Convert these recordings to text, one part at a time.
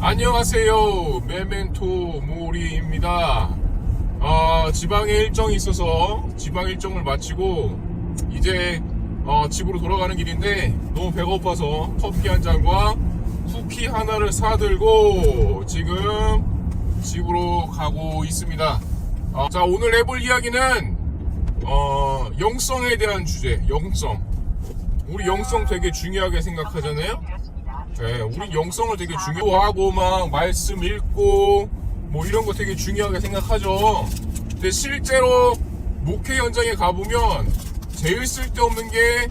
안녕하세요. 메멘토 모리입니다. 어, 지방에 일정이 있어서 지방 일정을 마치고 이제 어, 집으로 돌아가는 길인데 너무 배가 고파서 커피 한 잔과 쿠키 하나를 사들고 지금 집으로 가고 있습니다. 어, 자 오늘 해볼 이야기는 어, 영성에 대한 주제, 영성. 우리 영성 되게 중요하게 생각하잖아요. 네, 우리 영성을 되게 중요하고 막 말씀 읽고 뭐 이런 거 되게 중요하게 생각하죠. 근데 실제로 목회 현장에 가보면 제일 쓸데없는 게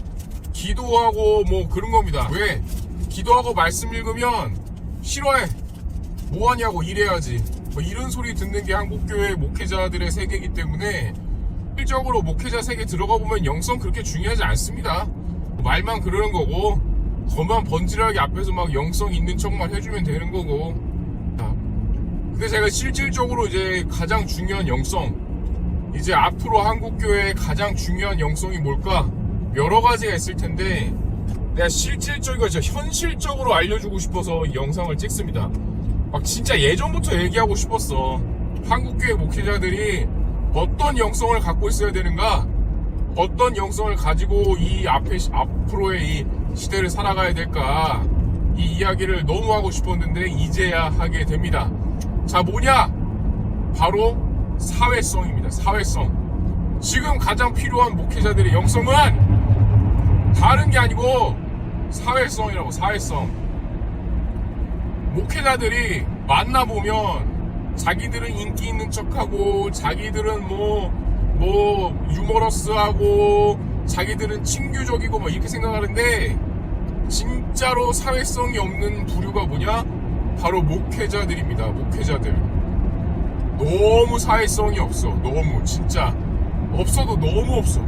기도하고 뭐 그런 겁니다. 왜? 기도하고 말씀 읽으면 싫어해. 뭐 하냐고 일해야지. 뭐 이런 소리 듣는 게 한국교회 목회자들의 세계이기 때문에 실적으로 목회자 세계 들어가 보면 영성 그렇게 중요하지 않습니다. 말만 그러는 거고 겉만 번지르하게 앞에서 막 영성 있는 척만 해주면 되는 거고. 자, 근데 제가 실질적으로 이제 가장 중요한 영성, 이제 앞으로 한국교회의 가장 중요한 영성이 뭘까? 여러 가지가 있을 텐데, 내가 실질적이고 진짜 현실적으로 알려주고 싶어서 이 영상을 찍습니다. 막 진짜 예전부터 얘기하고 싶었어. 한국교회 목회자들이 어떤 영성을 갖고 있어야 되는가? 어떤 영성을 가지고 이 앞에 앞으로의 이 시대를 살아가야 될까 이 이야기를 너무 하고 싶었는데 이제야 하게 됩니다. 자 뭐냐? 바로 사회성입니다. 사회성. 지금 가장 필요한 목회자들의 영성은 다른 게 아니고 사회성이라고 사회성. 목회자들이 만나보면 자기들은 인기 있는 척하고 자기들은 뭐, 뭐, 유머러스하고 자기들은 친규적이고 뭐 이렇게 생각하는데 진짜로 사회성이 없는 부류가 뭐냐? 바로 목회자들입니다. 목회자들. 너무 사회성이 없어. 너무 진짜 없어도 너무 없어.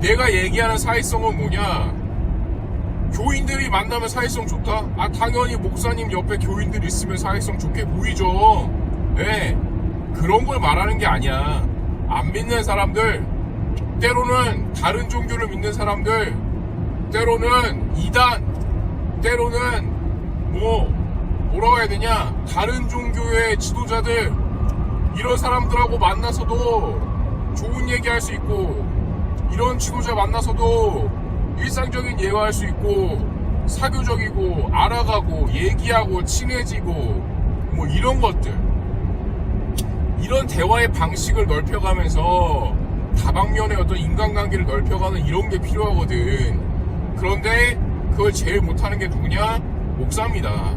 내가 얘기하는 사회성은 뭐냐? 교인들이 만나면 사회성 좋다? 아 당연히 목사님 옆에 교인들 있으면 사회성 좋게 보이죠. 예. 그런 걸 말하는 게 아니야. 안 믿는 사람들, 때로는 다른 종교를 믿는 사람들, 때로는 이단, 때로는 뭐 뭐라고 해야 되냐? 다른 종교의 지도자들 이런 사람들하고 만나서도 좋은 얘기할 수 있고 이런 지도자 만나서도 일상적인 예화할 수 있고 사교적이고 알아가고 얘기하고 친해지고 뭐 이런 것들 이런 대화의 방식을 넓혀가면서 다방면의 어떤 인간관계를 넓혀가는 이런 게 필요하거든. 그런데 그걸 제일 못하는 게 누구냐? 목사입니다.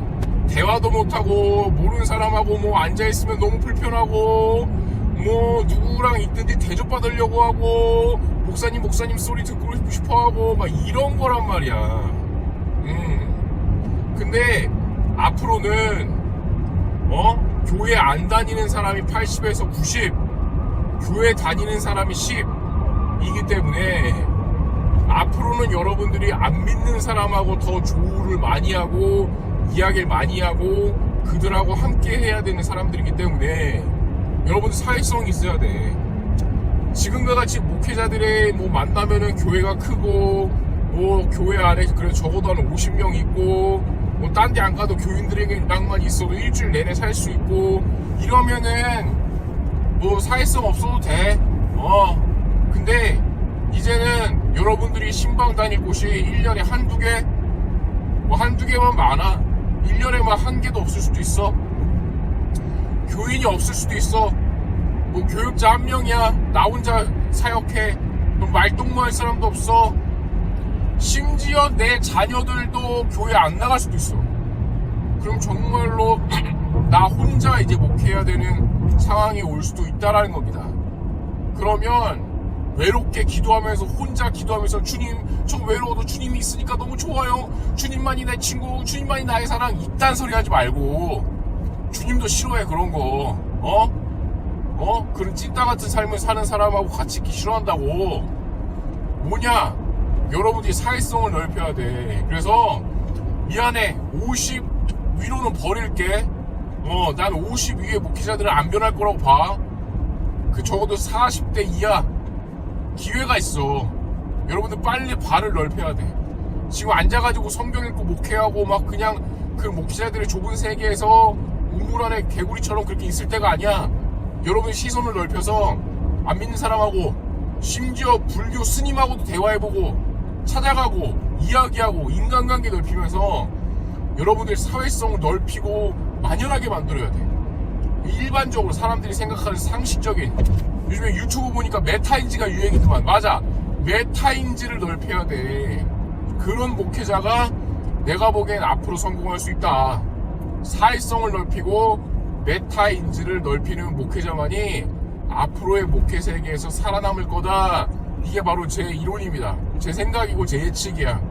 대화도 못하고 모르는 사람하고 뭐 앉아있으면 너무 불편하고 뭐 누구랑 있든지 대접받으려고 하고 목사님 목사님 소리 듣고 싶어 하고 막 이런 거란 말이야. 음. 근데 앞으로는 어? 교회 안 다니는 사람이 80에서 90 교회 다니는 사람이 10이기 때문에 앞으로는 여러분들이 안 믿는 사람하고 더 조우를 많이 하고 이야기를 많이 하고 그들하고 함께 해야 되는 사람들이기 때문에 여러분들 사회성이 있어야 돼. 지금과 같이 목회자들의 뭐 만나면은 교회가 크고 뭐 교회 안에 그래 적어도 한 50명 있고 뭐 딴 데 안 가도 교인들에게랑만 있어도 일주일 내내 살 수 있고 이러면은 뭐 사회성 없어도 돼. 어. 근데 이제는 여러분들이 신방 다닐 곳이 1년에 한두 개, 뭐 한두 개만 많아. 1년에 막 한 개도 없을 수도 있어. 교인이 없을 수도 있어. 뭐 교육자 한 명이야. 나 혼자 사역해. 그럼 말동무할 사람도 없어. 심지어 내 자녀들도 교회 안 나갈 수도 있어. 그럼 정말로 나 혼자 이제 목회해야 되는 상황이 올 수도 있다라는 겁니다. 그러면 외롭게 기도하면서 혼자 기도하면서 주님 저 외로워도 주님이 있으니까 너무 좋아요. 주님만이 내 친구, 주님만이 나의 사랑 이딴 소리 하지 말고 주님도 싫어해 그런 거. 어? 어? 그런 찐따 같은 삶을 사는 사람하고 같이 있기 싫어한다고. 뭐냐? 여러분들이 사회성을 넓혀야 돼. 그래서 미안해. 50 위로는 버릴게. 어, 난 50 위에 목회자들은 안 변할 거라고 봐. 그 적어도 40대 이하 기회가 있어. 여러분들 빨리 발을 넓혀야 돼. 지금 앉아가지고 성경 읽고 목회하고 막 그냥 그 목회자들의 좁은 세계에서 우물 안에 개구리처럼 그렇게 있을 때가 아니야. 여러분 시선을 넓혀서 안 믿는 사람하고 심지어 불교 스님하고도 대화해보고 찾아가고 이야기하고 인간관계 넓히면서 여러분들 사회성을 넓히고 만연하게 만들어야 돼. 일반적으로 사람들이 생각하는 상식적인 요즘에 유튜브 보니까 메타인지가 유행이더만. 맞아. 메타인지를 넓혀야 돼. 그런 목회자가 내가 보기엔 앞으로 성공할 수 있다. 사회성을 넓히고 메타인지를 넓히는 목회자만이 앞으로의 목회 세계에서 살아남을 거다. 이게 바로 제 이론입니다. 제 생각이고 제 예측이야.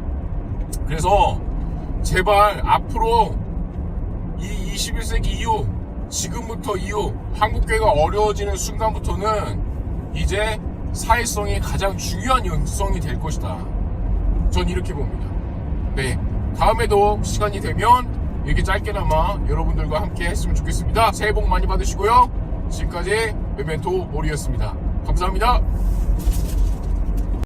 그래서 제발 앞으로 이 21세기 이후 지금부터 이후 한국교회가 어려워지는 순간부터는 이제 사회성이 가장 중요한 연성이 될 것이다. 전 이렇게 봅니다. 네. 다음에도 시간이 되면 이렇게 짧게나마 여러분들과 함께 했으면 좋겠습니다. 새해 복 많이 받으시고요. 지금까지 메멘토 모리였습니다. 감사합니다.